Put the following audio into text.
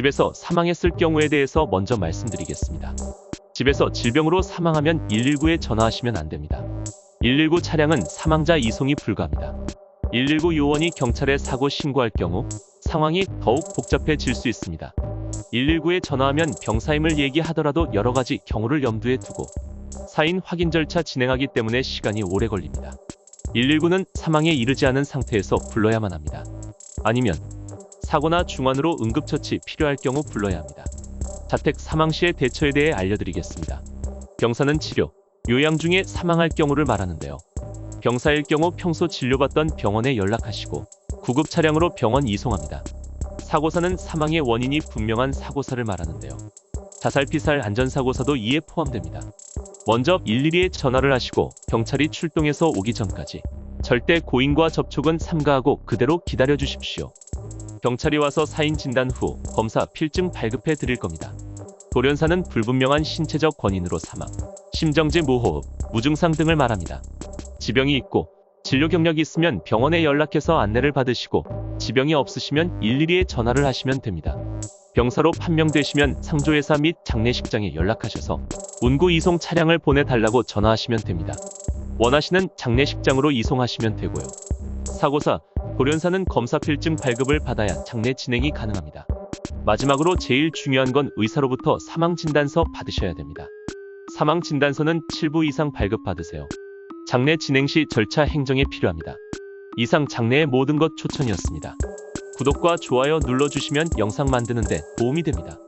집에서 사망했을 경우에 대해서 먼저 말씀드리겠습니다. 집에서 질병으로 사망하면 119에 전화하시면 안 됩니다. 119 차량은 사망자 이송이 불가합니다. 119 요원이 경찰에 사고 신고할 경우 상황이 더욱 복잡해질 수 있습니다. 119에 전화하면 병사임을 얘기하더라도 여러 가지 경우를 염두에 두고 사인 확인 절차 진행하기 때문에 시간이 오래 걸립니다. 119는 사망에 이르지 않은 상태에서 불러야만 합니다. 아니면 사고나 중환으로 응급처치 필요할 경우 불러야 합니다. 자택 사망 시의 대처에 대해 알려드리겠습니다. 병사는 치료, 요양 중에 사망할 경우를 말하는데요. 병사일 경우 평소 진료받던 병원에 연락하시고 구급 차량으로 병원 이송합니다. 사고사는 사망의 원인이 분명한 사고사를 말하는데요. 자살, 피살, 안전사고사도 이에 포함됩니다. 먼저 112에 전화를 하시고 경찰이 출동해서 오기 전까지 절대 고인과 접촉은 삼가하고 그대로 기다려 주십시오. 경찰이 와서 사인 진단 후 검사 필증 발급해 드릴 겁니다. 돌연사는 불분명한 신체적 권인으로 사망, 심정지 무호흡, 무증상 등을 말합니다. 지병이 있고 진료 경력이 있으면 병원에 연락해서 안내를 받으시고 지병이 없으시면 112에 전화를 하시면 됩니다. 병사로 판명되시면 상조회사 및 장례식장에 연락하셔서 운구 이송 차량을 보내달라고 전화하시면 됩니다. 원하시는 장례식장으로 이송하시면 되고요. 사고사, 돌연사는 검사 필증 발급을 받아야 장례 진행이 가능합니다. 마지막으로 제일 중요한 건 의사로부터 사망 진단서 받으셔야 됩니다. 사망 진단서는 7부 이상 발급 받으세요. 장례 진행 시 절차 행정에 필요합니다. 이상 장례의 모든 것 초천이었습니다. 구독과 좋아요 눌러주시면 영상 만드는데 도움이 됩니다.